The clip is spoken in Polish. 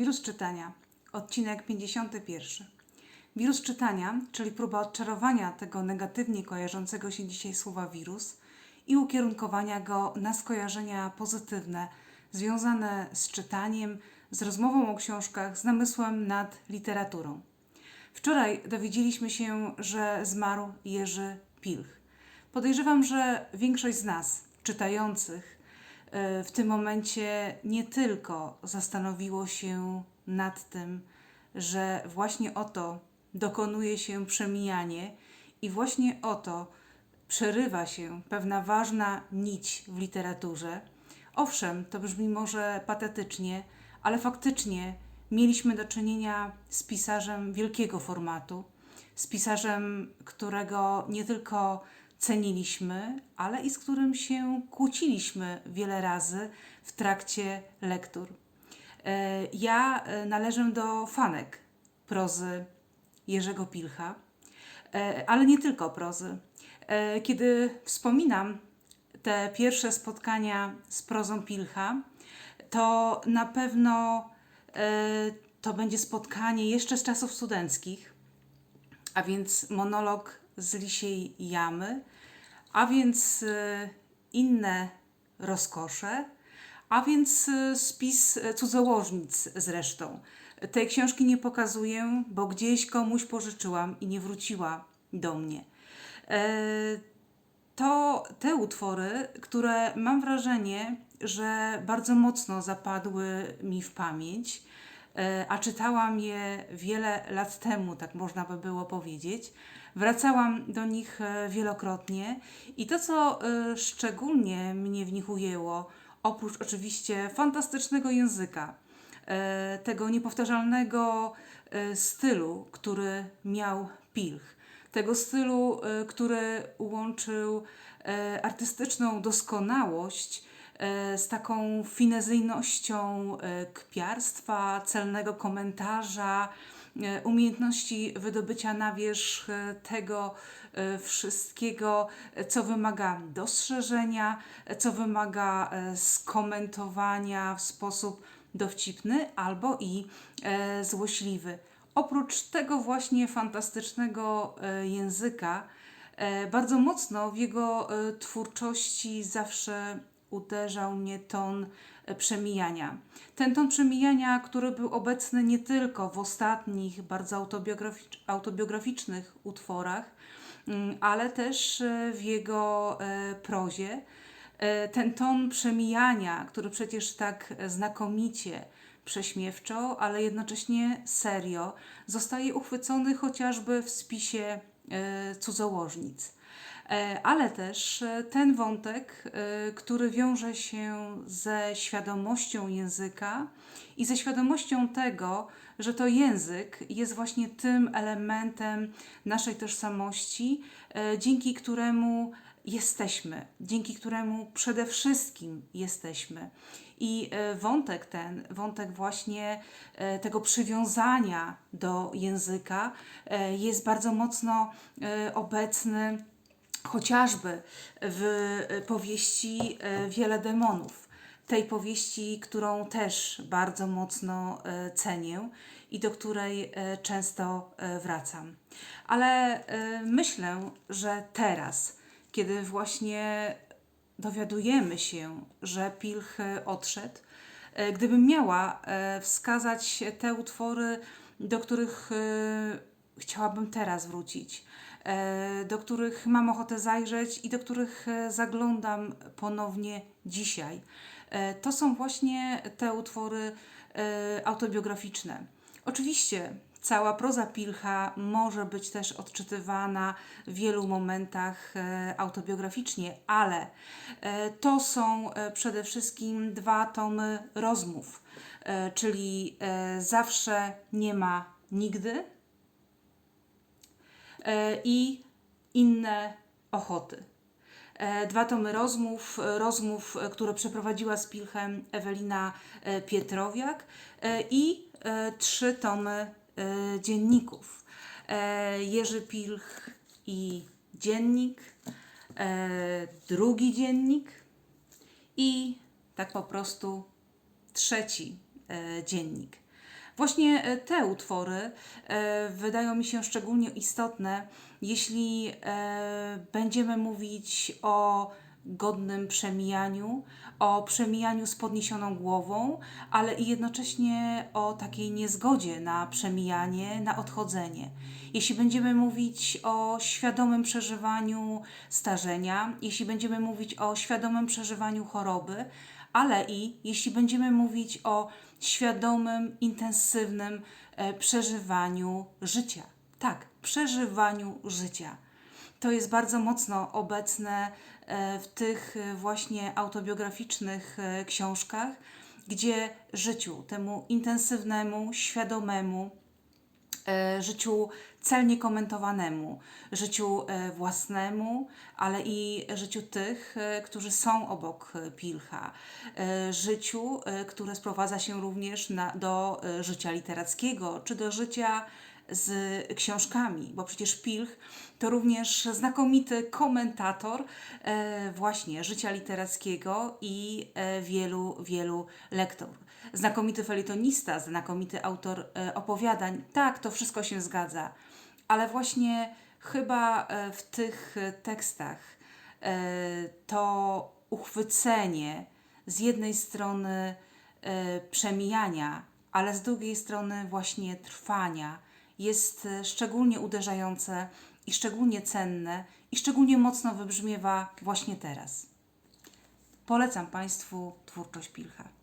Wirus czytania, odcinek 51. Wirus czytania, czyli próba odczarowania tego negatywnie kojarzącego się dzisiaj słowa wirus i ukierunkowania go na skojarzenia pozytywne związane z czytaniem, z rozmową o książkach, z namysłem nad literaturą. Wczoraj dowiedzieliśmy się, że zmarł Jerzy Pilch. Podejrzewam, że większość z nas, czytających, w tym momencie nie tylko zastanowiło się nad tym, że właśnie oto dokonuje się przemijanie i właśnie oto przerywa się pewna ważna nić w literaturze. Owszem, to brzmi może patetycznie, ale faktycznie mieliśmy do czynienia z pisarzem wielkiego formatu, z pisarzem, którego nie tylko ceniliśmy, ale i z którym się kłóciliśmy wiele razy w trakcie lektur. E, Ja e, należę do fanek prozy Jerzego Pilcha, e, ale nie tylko prozy. Kiedy wspominam te pierwsze spotkania z prozą Pilcha, to na pewno to będzie spotkanie jeszcze z czasów studenckich, a więc monolog z Lisiej Jamy, a więc e, inne rozkosze, a więc e, spis e, cudzołożnic zresztą. Tej książki nie pokazuję, bo gdzieś komuś pożyczyłam i nie wróciła do mnie. To te utwory, które mam wrażenie, że bardzo mocno zapadły mi w pamięć, a czytałam je wiele lat temu, tak można by było powiedzieć. Wracałam do nich e, wielokrotnie. I to, co e, szczególnie mnie w nich ujęło, oprócz oczywiście fantastycznego języka, e, tego niepowtarzalnego stylu, który miał Pilch, tego stylu, który łączył artystyczną doskonałość z taką finezyjnością kpiarstwa, celnego komentarza, umiejętności wydobycia na wierzch e, tego e, wszystkiego, e, co wymaga dostrzeżenia, e, co wymaga e, skomentowania w sposób dowcipny albo i e, złośliwy. Oprócz tego właśnie fantastycznego e, języka, e, bardzo mocno w jego e, twórczości zawsze uderzał mnie ton e, przemijania. Ten ton przemijania, który był obecny nie tylko w ostatnich, bardzo autobiograficz- autobiograficznych utworach, mm, ale też e, w jego e, prozie. E, Ten ton przemijania, który przecież tak znakomicie, prześmiewczo, ale jednocześnie serio, zostaje uchwycony chociażby w spisie cudzołożnic. E, Ale też e, ten wątek, e, który wiąże się ze świadomością języka i ze świadomością tego, że to język jest właśnie tym elementem naszej tożsamości, dzięki któremu jesteśmy, dzięki któremu przede wszystkim jesteśmy. I wątek ten, wątek właśnie tego przywiązania do języka jest bardzo mocno obecny chociażby w e, powieści e, Wiele demonów. Tej powieści, którą też bardzo mocno e, cenię i do której często wracam. Ale myślę, że teraz, kiedy właśnie dowiadujemy się, że Pilch odszedł, gdybym miała wskazać te utwory, do których chciałabym teraz wrócić, do których mam ochotę zajrzeć i do których e, zaglądam ponownie dzisiaj. E, To są właśnie te utwory e, autobiograficzne. Oczywiście cała proza Pilcha może być też odczytywana w wielu momentach e, autobiograficznie, ale e, to są e, przede wszystkim dwa tomy rozmów, e, czyli e, zawsze nie ma nigdy e, i inne ochoty. E, Dwa tomy rozmów, e, rozmów, e, które przeprowadziła z Pilchem Ewelina e, Pietrowiak e, i e, trzy tomy e, dzienników. E, Jerzy Pilch i dziennik, e, drugi dziennik i tak po prostu trzeci e, dziennik. Właśnie e, te utwory e, wydają mi się szczególnie istotne, jeśli e, będziemy mówić o godnym przemijaniu, o przemijaniu z podniesioną głową, ale i jednocześnie o takiej niezgodzie na przemijanie, na odchodzenie. Jeśli będziemy mówić o świadomym przeżywaniu starzenia, jeśli będziemy mówić o świadomym przeżywaniu choroby, ale i jeśli będziemy mówić o świadomym, intensywnym e, przeżywaniu życia. Tak, przeżywaniu życia. To jest bardzo mocno obecne e, w tych e, właśnie autobiograficznych książkach, gdzie życiu, temu intensywnemu, świadomemu, życiu celnie komentowanemu, życiu e, własnemu, ale i życiu tych, e, którzy są obok e, Pilcha, e, życiu, e, które sprowadza się również na, do e, życia literackiego, czy do życia z książkami, bo przecież Pilch to również znakomity komentator e, właśnie życia literackiego i e, wielu, wielu lektor. Znakomity felietonista, znakomity autor e, opowiadań. Tak, to wszystko się zgadza, ale właśnie chyba w tych tekstach to uchwycenie z jednej strony przemijania, ale z drugiej strony właśnie trwania jest e, szczególnie uderzające i szczególnie cenne i szczególnie mocno wybrzmiewa właśnie teraz. Polecam Państwu twórczość Pilcha.